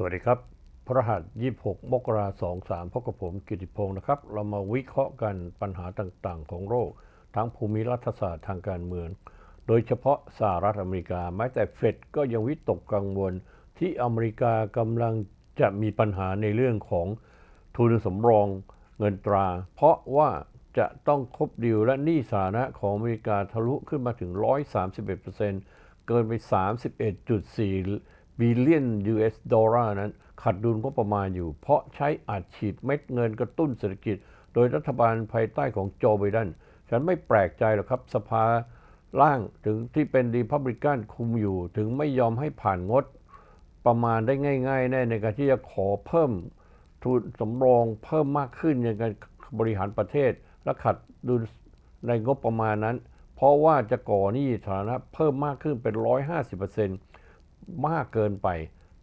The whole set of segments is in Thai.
สวัสดีครับ พระหัส 26 มกราคม23พบกับผมกิติพงศ์นะครับ เรามาวิเคราะห์กันปัญหาต่างๆ ของโลกทั้งภูมิรัฐศาสตร์ทางการเมือง โดยเฉพาะสหรัฐอเมริกา แม้แต่เฟดก็ยังวิตกกังวล ที่อเมริกากำลังจะมีปัญหาในเรื่องของทุนสำรองเงินตรา เพราะว่าจะต้องครบดีลและหนี้สาธารณะของอเมริกาทะลุขึ้นมาถึง 131%เกินไป 31.4 บิลเลียน US ดอลลาร์นั้นขาดดุลก็ประมาณอยู่ เพราะใช้อัดฉีดเม็ดเงินกระตุ้นเศรษฐกิจ โดยรัฐบาลภายใต้ของโจไบเดนฉันไม่แปลกใจหรอกครับสภาล่างถึงที่เป็นรีพับลิกันคุมอยู่ ถึงไม่ยอมให้ผ่านงดประมาณได้ง่าย ๆ แน่ในการที่จะขอเพิ่มทุนสำรองเพิ่มมากขึ้นในการบริหารประเทศ และขัดดุลในงบประมาณนั้น เพราะว่าจะก่อหนี้สาธารณะเพิ่มมากขึ้นเป็น 150% มากเกินไป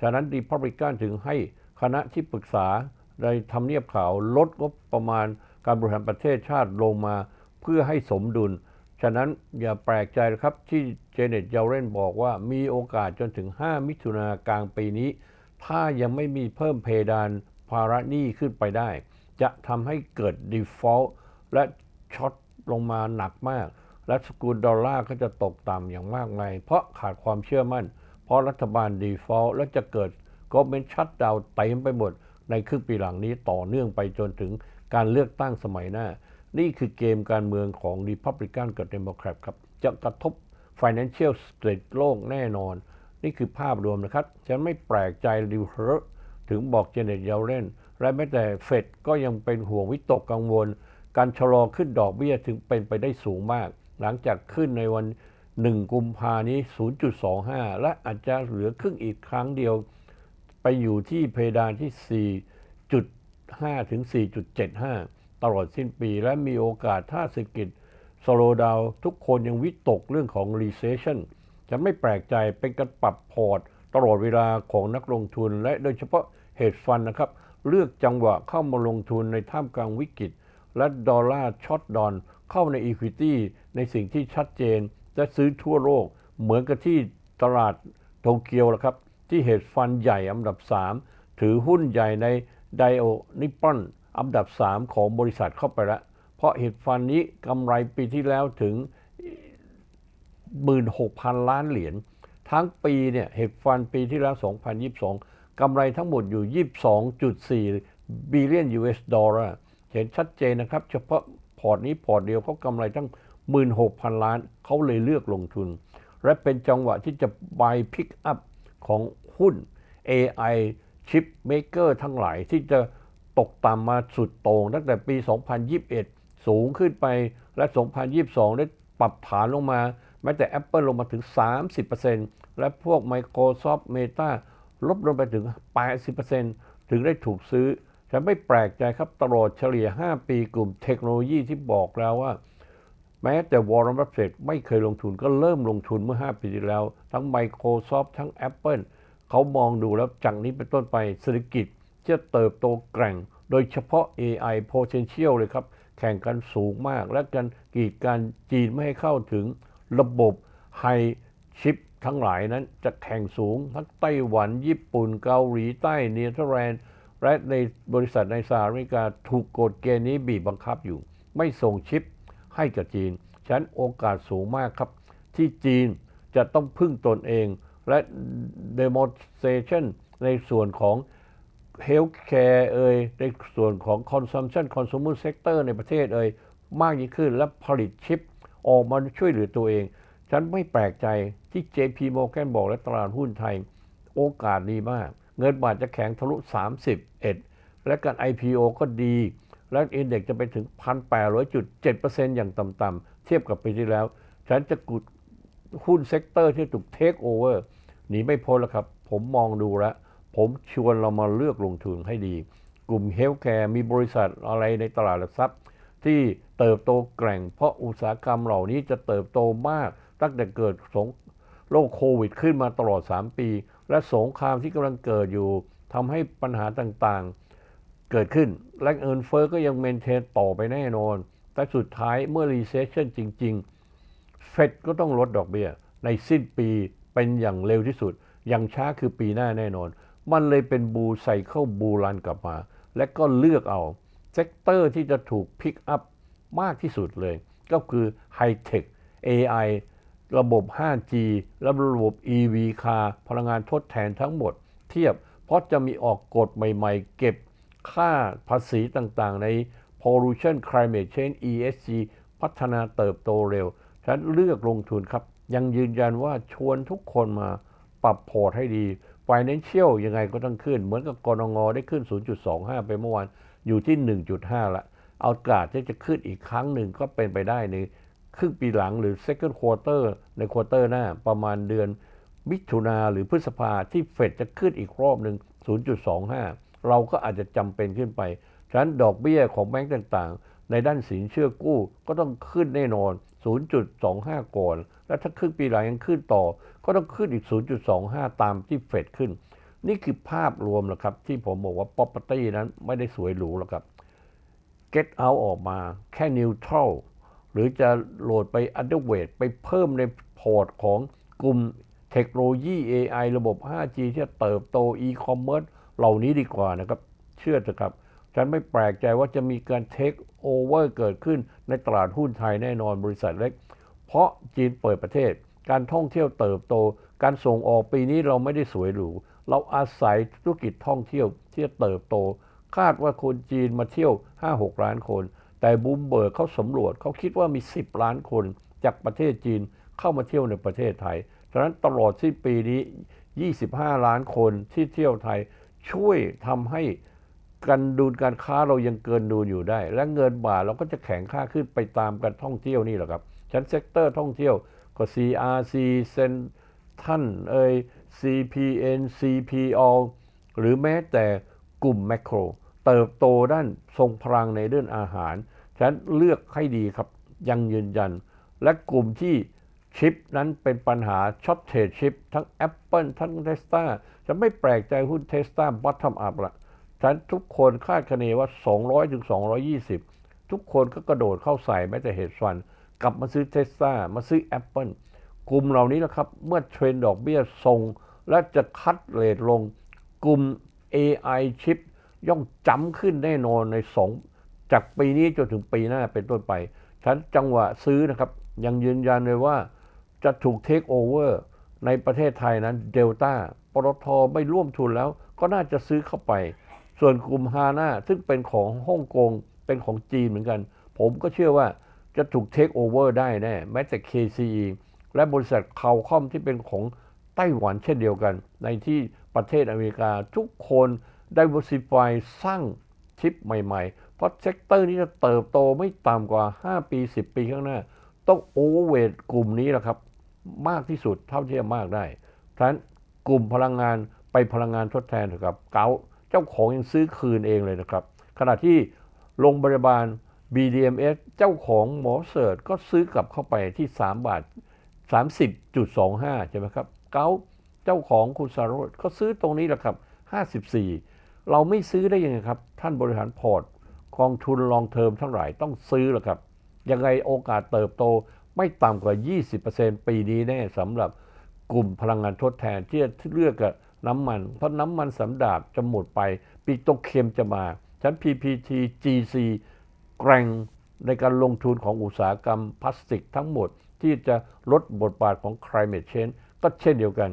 ฉะนั้นดีพับลิกันถึงให้คณะที่ปรึกษาในทำเนียบขาวลดงบประมาณการบริหารประเทศชาติลงมาเพื่อให้สมดุล ฉะนั้นอย่าแปลกใจนะครับที่เจเน็ตเยลเรนบอกว่ามีโอกาสจนถึง 5 มิถุนากลางปีนี้ ถ้ายังไม่มีเพิ่มเพดานภาระหนี้ขึ้นไปได้ จะทำให้เกิด default และช็อตลงมาหนักมาก และสกุลดอลลาร์ก็จะตกต่ำอย่างมากมายเพราะขาดความเชื่อมั่น ราะรัฐบาล default และจะเกิดก็เป็นชัดดาวเต็มไปหมด ในครึ่งปีหลังนี้ต่อเนื่องไปจนถึงการเลือกตั้งสมัยหน้า นี่คือเกมการเมืองของ Republican กับ Democrat ครับ จะกระทบ Financial State โลกแน่นอน นี่คือภาพรวมนะครับ ฉันไม่แปลกใจดิวเฮอร์ถึงบอกเจเน็ตเยลเลนและแม้แต่เฟดก็ยังเป็นห่วงวิตกกังวล การชะลอขึ้นดอกเบี้ยถึงเป็นไปได้สูงมาก หลังจากขึ้นในวัน 1 กุมภานี้ 0.25 และอาจจะเหลือครึ่งอีกครั้งเดียว ไปอยู่ที่เพดานที่ 4.5 ถึง 4.75 ตลอดสิ้นปีและมีโอกาสถ้าเศรษฐกิจสโลดาวทุกคนยังวิตกเรื่องของ recession จะไม่แปลกใจเป็นการปรับพอร์ต ตลอดเวลาของนักลงทุน และโดยเฉพาะ hedge fund นะครับ เลือกจังหวะเข้ามาลงทุนในท่ามกลางวิกฤต และดอลลาร์ช็อตดอนเข้าใน Equity ในสิ่งที่ชัดเจน และซื้อทั่วโลก เหมือนกับที่ตลาดโตเกียวละครับ ที่เฮดฟันใหญ่อันดับ 3 ถือหุ้นใหญ่ในไดโอนิปปอนอันดับ 3 ของบริษัทเข้าไปแล้ว เพราะเฮดฟันนี้กำไรปีที่แล้วถึง 16,000 ล้านเหรียญทั้งปีเนี่ยเฮดฟันปีที่แล้ว 2022 กำไรทั้งหมดอยู่ 22.4บิลเลียน US ดอลลาร์เห็นชัดเจนนะครับ เฉพาะพอร์ตนี้พอร์ตเดียวเขากำไรตั้ง 16,000 ล้าน เขาเลยเลือกลงทุน และเป็นจังหวะที่จะ buy pick up ของหุ้น AI chip maker ทั้งหลายที่จะตกต่ำมาสุดโต่งตั้งแต่ปี 2021 สูงขึ้นไปและ 2022 ได้ปรับฐานลงมา แม้แต่ Apple ลงมาถึง 30%และพวก Microsoft Meta ลดลงไปถึง 80%ถึงได้ถูกซื้อ จะไม่แปลกใจครับตลอดเฉลี่ย 5 ปีกลุ่มเทคโนโลยีที่บอกแล้วว่า แม้แต่วอร์เรนบัฟเฟตไม่เคยลงทุนก็เริ่มลงทุนเมื่อ 5 ปีที่แล้ว ทั้ง Microsoft ทั้ง Apple เขามองดูแล้วจากนี้เป็นต้นไปเศรษฐกิจจะเติบโตแกร่ง โดยเฉพาะ AI potential เลยครับ แข่งกันสูงมาก และการกีดการจีนไม่ให้เข้าถึงระบบไฮชิปทั้งหลายนั้นจะแข่งสูง ทั้งไต้หวันญี่ปุ่นเกาหลีใต้เนเธอร์แลนด์และในบริษัทในสหรัฐอเมริกาถูกกฎเกณฑ์นี้บีบบังคับอยู่ ไม่ส่งชิป ให้กับจีน ฉะนั้นโอกาสสูงมากครับ ที่จีนจะต้องพึ่งตนเอง และ demonstration ในส่วนของ healthcare เอ่ยในส่วนของ consumption consumer sector ในประเทศเอ่ยมากยิ่งขึ้นและผลิตชิปออกมาช่วยเหลือตัวเอง ฉันไม่แปลกใจที่ JP Morgan บอกและตลาดหุ้นไทย โอกาสดีมาก เงินบาทจะแข็งทะลุ 31 และการ IPO ก็ดี และอินเด็กจะไปถึง 1,800.7%อย่างต่ำๆเทียบกับปีที่แล้ว ฉันจะกุดหุ้นเซกเตอร์ที่ถูกเทคโอเวอร์หนีไม่พ้นแล้วครับ ผมมองดูแล้ว ผมชวนเรามาเลือกลงทุนให้ดี กลุ่มเฮลท์แคร์มีบริษัทอะไรในตลาดหลักทรัพย์ ที่เติบโตแกร่ง เพราะอุตสาหกรรมเหล่านี้จะเติบโตมาก ตั้งแต่เกิดสงโรคโควิดขึ้นมาตลอด 3 ปี และสงครามที่กำลังเกิดอยู่ทำให้ปัญหาต่างๆ เกิดขึ้น และเงินเฟอ้อก็ยังเมนเทนต่อไปแน่นอน แต่สุดท้ายเมื่อรีเซชชันจริง ๆ เฟดก็ต้องลดดอกเบี้ย ในสิ้นปีเป็นอย่างเร็วที่สุด อย่างช้าคือปีหน้าแน่นอน มันเลยเป็นบูไซเคิลบูรันกลับมา และก็เลือกเอา เซกเตอร์ที่จะถูกพิกอัพมากที่สุดเลย ก็คือไฮเทค AI ระบบ 5G และระบบ EV คาร์พลังงานทดแทนทั้งหมด เทียบ เพราะจะมีออกกฎใหม่ ๆ เก็บ ค่าภาษีต่างๆ ใน pollution climate change ESG พัฒนาเติบโตเร็ว ฉันเลือกลงทุนครับ ยังยืนยันว่าชวนทุกคนมาปรับพอร์ตให้ดี Financial ยังไงก็ต้องขึ้น เหมือนกับกรงงได้ขึ้น 0.25 ไปเมื่อวาน อยู่ที่ 1.5 ละเอากาสที่จะขึ้นอีกครั้งหนึ่งก็เป็นไปได้ในครึ่งปีหลังหรือ second quarter ในควอเตอร์หน้าประมาณเดือนมิถุนาหรือพฤษภาที่เฟดจะขึ้นอีกรอบหนึ่ง0.25 เราก็อาจจะจำเป็นขึ้นไป ฉะนั้นดอกเบี้ยของแบงก์ต่างๆ ในด้านสินเชื่อกู้ก็ต้องขึ้นแน่นอน 0.25 ก่อน และถ้าครึ่งปีหลังยังขึ้นต่อ ก็ต้องขึ้นอีก 0.25 ตามที่เฟดขึ้น นี่คือภาพรวมนะครับ ที่ผมบอกว่า property นั้นไม่ได้สวยหรูหรอกครับ get out ออกมาแค่ neutral หรือจะโหลดไป underweight ไปเพิ่มในพอร์ตของกลุ่มเทคโนโลยี AI ระบบ 5G ที่เติบโต e-commerce เหล่านี้ดีกว่านะครับ เชื่อเถอะครับ ฉันไม่แปลกใจว่าจะมีการ take over เกิดขึ้นในตลาดหุ้นไทยแน่นอนบริษัทเล็ก เพราะจีนเปิดประเทศ การท่องเที่ยวเติบโต การส่งออกปีนี้เราไม่ได้สวยหรู เราอาศัยธุรกิจท่องเที่ยวที่เติบโต คาดว่าคนจีนมาเที่ยว 5-6 ล้านคน แต่บูมเบิร์กเขาสำรวจเขาคิดว่ามี 10 ล้านคน จากประเทศจีนเข้ามาเที่ยวในประเทศไทยฉะนั้นตลอดสิ้นปีนี้ 25 ล้านคนที่เที่ยวไทย ช่วยทำให้การดูนการค้าเรายังเกินดูนอยู่ได้ และเงินบาทเราก็จะแข็งค่าขึ้นไปตามการท่องเที่ยวนี่แหละครับชั้นเซกเตอร์ท่องเที่ยวก็ CRC เซนท่านเอย CPN CPO หรือแม้แต่กลุ่มแมคโคร เติบโตด้านทรงพลังในเรื่องอาหารฉะนั้นเลือกให้ดีครับยังยืนยัน และกลุ่มที่ชิปนั้นเป็นปัญหาช็อตเทรดชิปทั้ง Apple ทั้ง Tesla จะไม่แปลกใจหุ้น Tesla bottom up ละฉันทุกคนคาดคะเนว่า 200ถึง220 ทุกคนก็กระโดดเข้าใส่แม้แต่เหตุฟันกลับมาซื้อ Tesla มาซื้อ Apple กลุ่มเหล่านี้นะครับ เมื่อเทรนดอกเบี้ยทรง และจะคัดเรทลง กลุ่ม AI ชิปย่อมจำขึ้นแน่นอนในสองจากปีนี้จนถึงปีหน้าเป็นต้นไป ฉันจังหวะซื้อนะครับ ยังยืนยันเลยว่าจะถูกเทคโอเวอร์ ในประเทศไทยนั้นเดลต้าปตทไม่ร่วมทุนแล้วก็น่าจะซื้อเข้าไป ส่วนกลุ่มฮาน่าซึ่งเป็นของฮ่องกงเป็นของจีนเหมือนกัน ผมก็เชื่อว่าจะถูกเทคโอเวอร์ได้แน่แม้แต่ KCE และบริษัทคาวคอมที่เป็นของไต้หวันเช่นเดียวกัน ในที่ประเทศอเมริกาทุกคน diversify สร้างชิปใหม่ ๆ เพราะเซกเตอร์นี้จะเติบโตไม่ต่ำกว่า 5 ปี 10 ปีข้างหน้า ต้องโอเวอร์เวทกลุ่มนี้แหละครับ มากที่สุดเท่าที่จะมากได้เพราะฉะนั้นกลุ่มพลังงานไปพลังงานทดแทนเถอะครับ เกาเจ้าของยังซื้อคืนเองเลยนะครับ ขณะที่โรงพยาบาล BDMS เจ้าของหมอเสิร์ชก็ซื้อกลับเข้าไปที่ 3 บาท 30.25 ใช่ไหมครับ เกาเจ้าของคุณสารโรดก็ซื้อตรงนี้แหละครับ 54 เราไม่ซื้อได้ยังไงครับ ท่านบริหารพอร์ตกองทุนลองเทอมทั้งหลายต้องซื้อแหละครับยังไงโอกาสเติบโต ไม่ต่ำกว่า 20%ปีนี้แน่สำหรับกลุ่มพลังงานทดแทนที่จะเลือกกับน้ำมัน เพราะน้ำมันสำดาบจะหมดไปปิโตรเคมจะมาชั้น PPT GC แกร่งในการลงทุนของอุตสาหกรรมพลาสติกทั้งหมดที่จะลดบทบาทของ climate change ก็เช่นเดียวกัน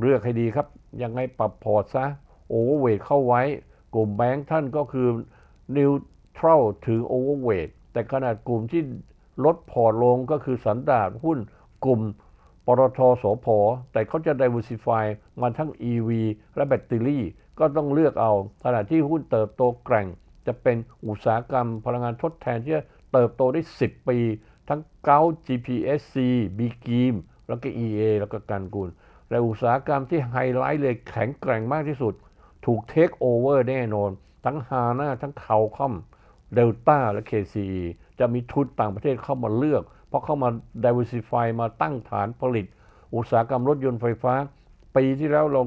เลือกให้ดีครับ ยังไงปรับพอร์ตซะโอเวอร์เวทเข้าไว้ กลุ่มแบงค์ท่านก็คือ neutral ถึงโอเวอร์เวทแต่ขนาดกลุ่มที่ ลดพอร์ตลงก็คือสันดาหุ้นกลุ่มปตทสพแต่เขาจะ diversify มาทั้ง EV และแบตเตอรี่ ก็ต้องเลือกเอาขณะที่หุ้นเติบโตแกร่ง จะเป็นอุตสาหกรรมพลังงานทดแทนที่จะเติบโตได้ 10 ปี ทั้งเกา GPSC b ีกีมแล้วก็ EA แล้วก็การกุลและอุตสาหกรรมที่ไฮไลท์เลยแข็งแกร่งมากที่สุด ถูกเทคโอเวอร์แน่นอน ทั้งฮาน่าทั้งเคาคอมเดลต้าและ KCE จะมีทุนต่างประเทศเข้ามาเลือก เพราะเข้ามา diversify มาตั้งฐานผลิต อุตสาหกรรมรถยนต์ไฟฟ้า ปีที่แล้วเรา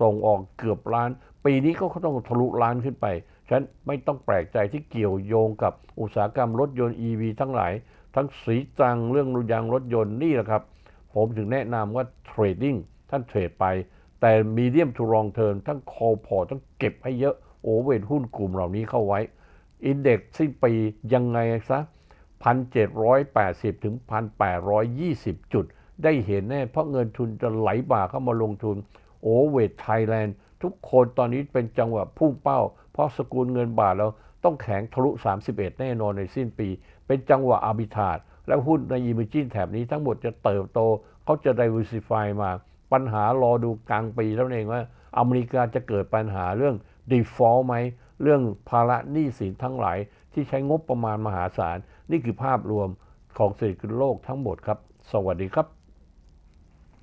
ส่งออกเกือบล้าน ปีนี้ก็ต้องทะลุล้านขึ้นไป ฉะนั้นไม่ต้องแปลกใจที่เกี่ยวโยงกับอุตสาหกรรมรถยนต์ EV ทั้งหลาย ทั้งสีจังเรื่องยางรถยนต์นี่แหละครับ ผมถึงแนะนำว่าเทรดดิ้งท่านเทรดไป แต่มีเดียมทูรองเทิร์นทั้งคอพอต้องเก็บให้เยอะโอเวทหุ้นกลุ่มเหล่านี้เข้าไว้ อินเด็กซ์สิ้นปียังไงซะ1,780 ถึง 1,820 จุด ได้เห็นแน่เพราะเงินทุนจะไหลบ่าเข้ามาลงทุน โอเวทไทยแลนด์ทุกคนตอนนี้เป็นจังหวะพุ่งเป้า เพราะสกุลเงินบาทเราต้องแข็งทะลุ 31 แน่นอนในสิ้นปี เป็นจังหวะอาบิทาดและหุ้นในอิมจินแถบนี้ทั้งหมดจะเติบโต เขาจะ diversify มา ปัญหารอดูกลางปีแล้วเองว่า อเมริกาจะเกิดปัญหาเรื่อง default ไหม เรื่องภาระหนี้สินทั้งหลายที่ใช้งบประมาณมหาศาล นี่คือภาพรวมของเศรษฐกิจโลกทั้งหมดครับ สวัสดีครับ